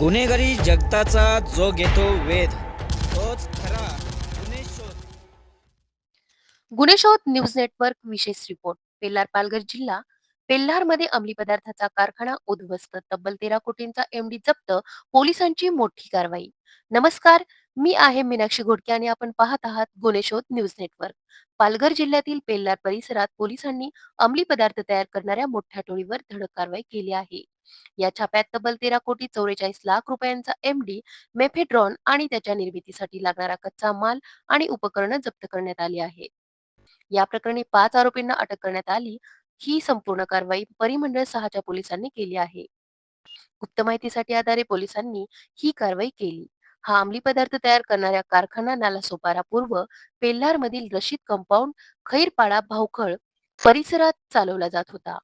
गुन्हेगारी जगताचा जो घेतो वेध तोच खरा गुन्हे शोध. गुन्हे शोध न्यूज नेटवर्क विशेष रिपोर्ट. पेल्लार पालघर जिल्हा पेल्लारमध्ये अंमली पदार्थाचा कारखाना उद्ध्वस्त तब्बल तेरा कोटींचा एमडी जप्त पोलिसांची मोठी कारवाई. नमस्कार मी आहे मीनाक्षी घोडके आणि आपण पाहत आहात गुन्हे न्यूज नेटवर्क. पालघर जिल्ह्यातील पेल्लार परिसरात पोलिसांनी अंमली पदार्थ तयार करणाऱ्या मोठ्या टोळीवर धडक कारवाई केली आहे. या छाप्यात तब्बल तेरा कोटी चौवेचाळीस लाख रुपयांचा एमडी मेफेड्रॉन आणि त्याच्या निर्मितीसाठी लागणारा कच्चा माल आणि उपकरणं जप्त करण्यात आली आहे. या प्रकरणी पाच आरोपींना अटक करण्यात आली. ही संपूर्ण कारवाई परिमंडळ सहाच्या पोलिसांनी केली आहे. गुप्त माहितीसाठी आधारे पोलिसांनी ही कारवाई केली. हा अंमली पदार्थ तयार करणाऱ्या कारखाना नालासोपारा पूर्व पेल्लार मधील रशीद कंपाऊंड खैरपाडा भावखळ परिसरात चालवला जात होता.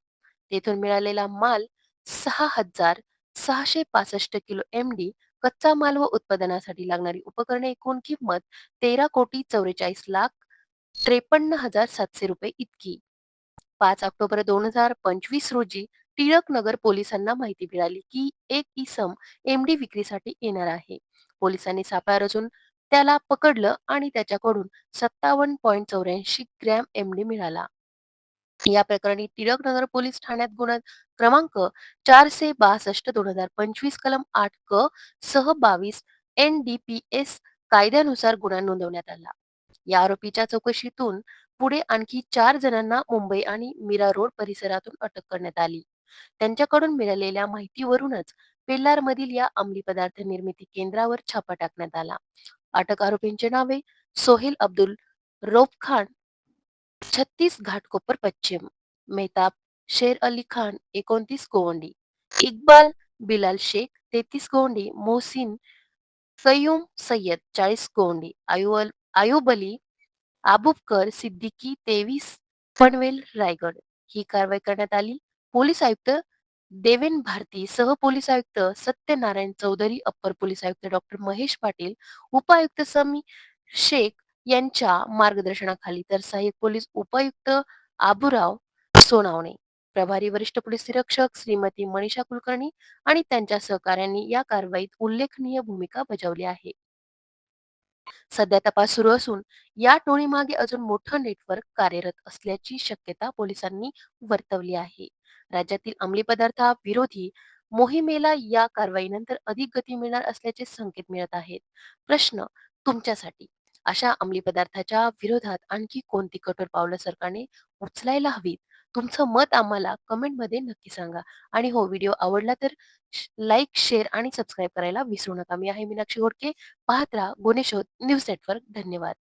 तेथून मिळालेला माल सहा हजार सहाशे पासष्ट किलो एमडी कच्चा माल व उत्पादनासाठी लागणारी उपकरणे एकूण किंमत तेरा कोटी चौवेचाळीस लाख त्रेपन्न हजार सातशे रुपये इतकी. पाच ऑक्टोबर दोन हजार पंचवीस रोजी टिळक नगर पोलिसांना माहिती मिळाली की एक इसम एमडी विक्रीसाठी येणार आहे. पोलिसांनी सापळा रचून त्याला पकडलं आणि त्याच्याकडून सत्तावन्न पॉईंट चौऱ्याऐंशी ग्रॅम एमडी मिळाला. या प्रकरणी टिळक नगर पोलीस ठाण्यात गुन्हा क्रमांक चारशे बासष्ट दोन हजार पंचवीस कलम आठ क सह बावीस एन डी पी एस कायद्यानुसार गुन्हा नोंदवण्यात आला. या आरोपीच्या चौकशीतून पुढे आणखी चार जणांना मुंबई आणि मीरा रोड परिसरातून अटक करण्यात आली. त्यांच्याकडून मिळालेल्या माहितीवरूनच पेल्लारमधील या अंमली पदार्थ निर्मिती केंद्रावर छापा टाकण्यात आला. अटक आरोपींची नावे सोहेल अब्दुल रोफ खान छत्तीस घाटकोपर पश्चिम मेहताब शेर अली खान एकोणतीस गोवंडी इक्बाल बिलाल शेख तेहतीस गोवंडी मोहसिन सय्यूम सय्यद चाळीस गोवंडी आयुअल आयुब अली आबुबकर सिद्दीकी तेवीस पनवेल रायगड ही कारवाई करण्यात आली. पोलीस आयुक्त देवेन भारती सह पोलीस आयुक्त सत्यनारायण चौधरी अप्पर पोलीस आयुक्त डॉक्टर महेश पाटील उपायुक्त समी शेख यांच्या मार्गदर्शनाखाली तर सहाय्यक पोलीस उपायुक्त आबुराव सोनावणे प्रभारी वरिष्ठ पोलीस निरीक्षक श्रीमती मनीषा कुलकर्णी आणि त्यांच्या सहकाऱ्यांनी या कारवाईत उल्लेखनीय भूमिका बजावली आहे. सध्या तपास सुरू असून या टोळीमागे अजून मोठं नेटवर्क कार्यरत असल्याची शक्यता पोलिसांनी वर्तवली आहे. राज्यातील अंमली पदार्थाविरोधी मोहिमेला या कारवाईनंतर अधिक गती मिळणार असल्याचे संकेत मिळत आहेत. प्रश्न तुमच्यासाठी अशा अंमली पदार्थाच्या विरोधात आणखी कोणती कठोर पावलं सरकारने उचलायला हवीत? तुमचं मत आम्हाला कमेंटमध्ये नक्की सांगा. आणि हो व्हिडिओ आवडला तर लाईक शेअर आणि सबस्क्राईब करायला विसरू नका. मी आहे मीनाक्षी घोडके पाहत राहा गुणेश्वर न्यूज नेटवर्क. धन्यवाद.